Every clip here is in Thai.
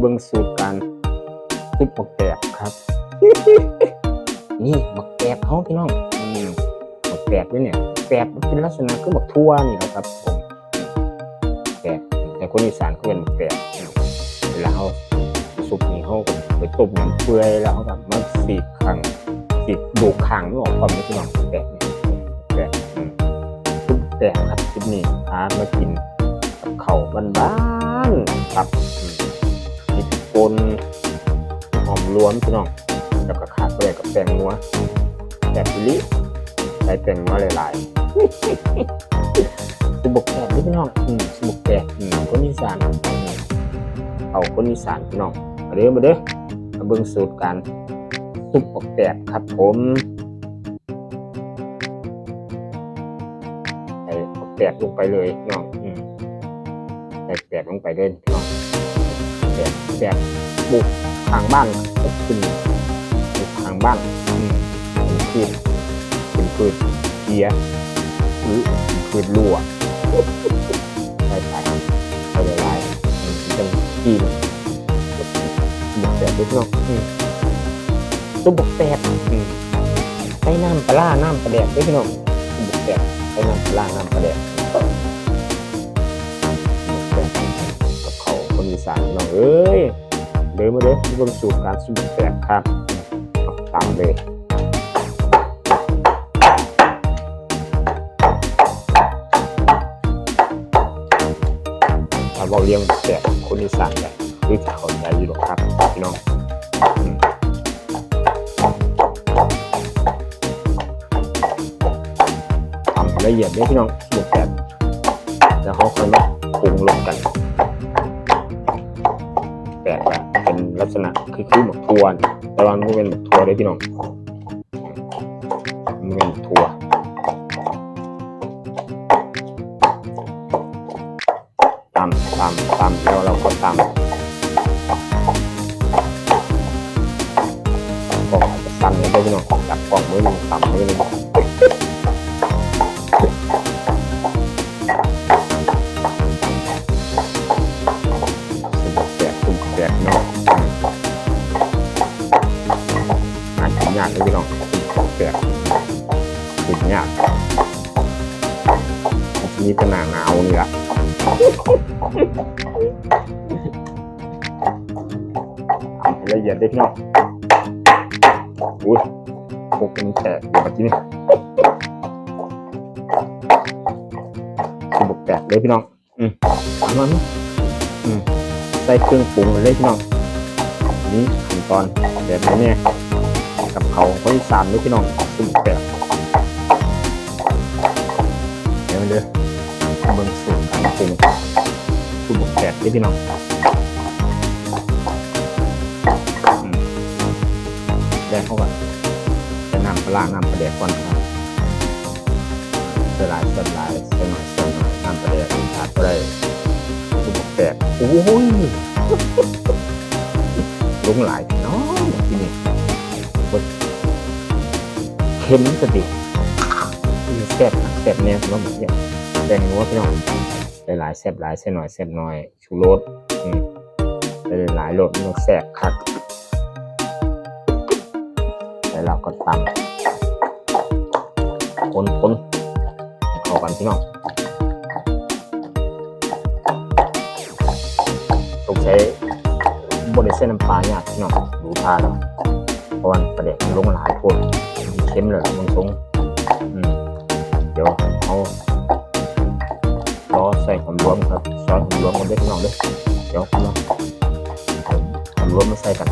เบิ่งสูตรการซุปหมกแกบครับ นี่หมกแกบเขาพี่น้องอืมหมกแกบด้วยเนี่ยแกบมันเป็นลักษณะคือหมกทั่วนี่แหละครับผมแกบแต่คนอีสานเขาเป็นหมกแกบเวลาเขาซุปนี่เขาไปต้มน้ำเปื่อยแล้วเขาก็มาสีขังสีดูขังไม่ออกความไม่พี่น้องแกบเนี่ยแกบซุปแกบครับซุปนี้พามากินกับเขาวบ้านๆครับ นหอมรวมพี่น้องแล้วก็ขาดไปเลยกับแป้งนัวแป้งพิลิใส่แป้งนัวหลายๆสุบกแกบนี่พี่น้องอืมสุบกแกบอืมคนอีสานเอาคนอีสานพี่น้องมาเด้อมาเด้อมาเบิ่งสูตรการซุปบกแกบครับผมใส่บกแกบลงไปเลยพี่น้องอืมใส่แปดลงไปเลยพี่น้อง แปดแปดบุกทางบ้านก็ขึ้นบุกทางบ้านอืมเป็นพืชเป็นพืชเกียหรือเป็นพืชรั่วใส่ใส่หลายๆอืมจังกินบุกแปดด้วยพี่น้องอืมตัวบุกแปดอืมใส่น้ำปลาน้ำปลาแดด้วยพี่น้องบุกแปดใส่น้ำปลาน้ำปลาแดก สานน้องเอ้ยเดินมาเลยที่บนสู่การสุดแปลกครับตามเลยถ้าเราเลี้ยงแปลกคนอีสานเนี่ยคือจะเข้าใจอยู่หรอกครับพี่น้องทำละเอียดเลยพี่น้องสุดแปลกแล้วเขาค่อยมาปรุงรสกัน ลักษณะคือคือหมกทัวนี่แต่ว่ามันเป็นหมกทัวเลยพี่น้องมันเป็นหมกทัวตามตามตามแล้วเราก็ตามกล่องจะสั่นเลยพี่น้องจับกล่องมือหนึ่งตามมือหนึ่ง น้องสุดแปดสุดยากมันจะมีขนาดหนาวนี่ละละเอียดได้พี่น้องอุ้ยพวกมันแตกเดี๋ยวมาที่นี่สุดแปดเลยพี่น้อง อืมเอามันใส่เครื่องปรุงเลยพี่น้องนนี้ขั้นตอนแบบนี้เนี่ย กับเขาคนอีสานเลยพี่น้องสุดแบบเดี๋ยวมาเลยเบิ่งสูตรการปรุงสุดแบบเลยพี่น้องแดกเข้ากันจะนำปลาร้าน้ำปลาแดกก่อนครับเสลายเสลายเสยหน่อยเสยหน่อยน้ำปลาแดกขาดก็ได้สุดแปดโอ้ยลุงหลายน้องที่นี่ เค็มสติแซ่บแซ่บเนี่ยสำหรับผมเนี่ยแดงนัวพี่น้องหลายๆแซ่บหลายแซ่บหน่อยแซ่บหน่อย ชูรสอืมหลายรสมันแซ่บคักแล้วเราก็ตำคนๆเข้ากันพี่น้องต้องใช้บริเส้นน้ำปลาเนี่ยพี่น้องดูทาแล้วเพราะว่าประเด็นลงหลายคน เค็มเลยมันทรงเดี๋ยวเอาซอสใส่หอมรวมครับซอสหอมรวมกันด้วยพี่น้องด้วยเดี๋ยวพี่น้องเอาหอมรวมมาใส่กัน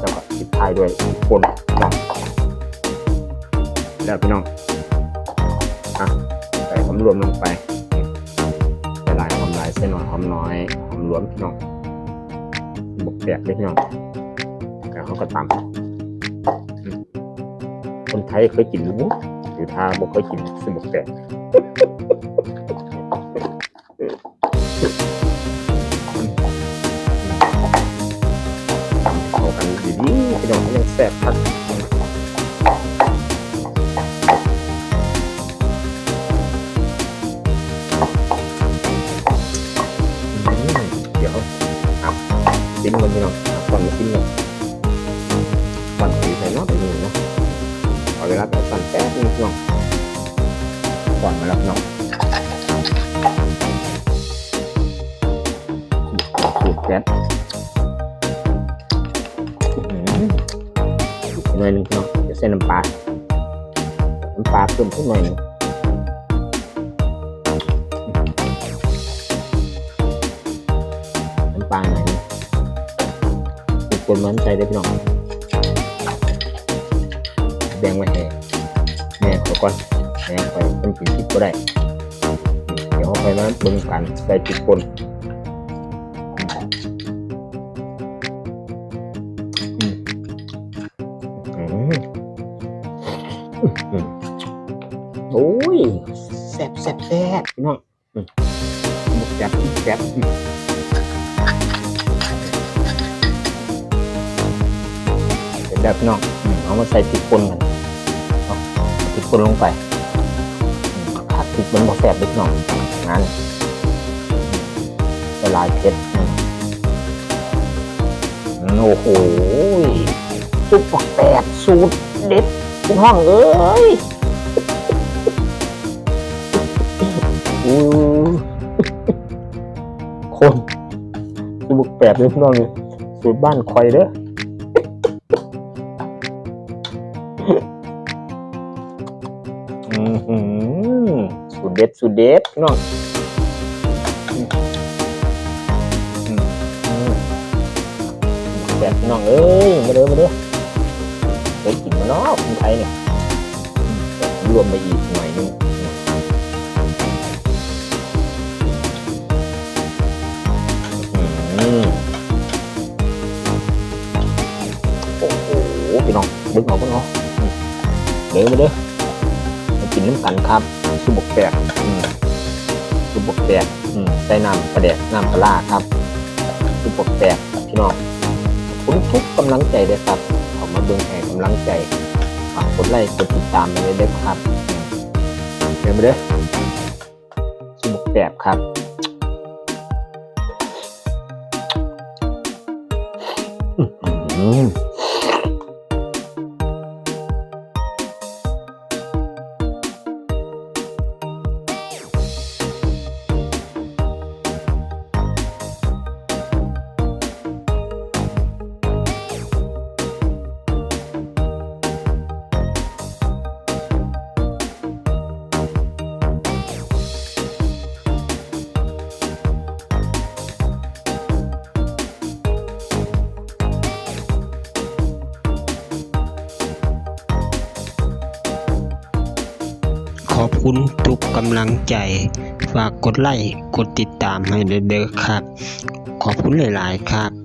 แล้วก็ปิดท้ายด้วยคนพี่น้องแล้วพี่น้องอะใส่หอมรวมลงไปหลายหอมหลายใส่หน่อยหอมน้อยหอมรวมพี่น้องบกแตกเลยพี่น้องแล้วเขาก็ตำ ไทยเคยกินหรือบ่หรือถ้าบ่เคยกินสมบกแตกเข้ากันดีๆพี่น้องยังแซ่บครับอืมเดี๋ยวครับซิมกันพี่น้อง แก๊สหน่อยหนึงพี่น้องเดี๋ยวใส่น้ำปลา น้ำปลาเพิ่มขึ้นหน่อยหนึงน้ำปลาหน่อยนึงติดคนมันใจได้พี่น้องแบ่งไว้ให้แม่ขอก่อนแม่คอยเป็นกินทิพก็ได้ เดี๋ยวคอยมาเบิ่งกันใส่ติดคนอื แซ่บแซ่บพี่น้องอืมแซ่บแซ่บเสร็จแล้วพี่น้องเอามาใส่พริกป่นกันพริกป่นลงไปอืมขาดพริกมันบอกแสบเล็กน้องงั้นละลายเผ็ดโอ้โหซุปปักแปดสูตรเด็ดทุกห้องเอ้ย อู้คนซุปปักแปดเลยพี่น้องนี่สูตรบ้านคอยเด้ออือหือสุดเด็ดสุดเด็ดพี่น้องแบบพี่น้องเอ้ยมาเด้อมาเด้อเคยกินมานาะคนไทยเนี่ยรวมไปอีก ดึงเอาเบึ้งเอาอืมเด้อมาเด้อมากินน้ำกันครับซุปบกแตกอืมซุปบกแตกใส่น้ำปลาแดกน้ำปลาร้าครับซุปบกแตกพี่น้องคุณทุกกำลังใจเลยครับขอมาเบิ่งแห่กำลังใจฝากกดไลค์กดติดตามไปเลยเด้อครับเดี๋ยวมาเด้อซุปบกแตกครับอืม คุณทุกกำลังใจ ฝากกดไลค์ กดติดตามให้เด้อครับ ขอบคุณหลาย ๆ ครับ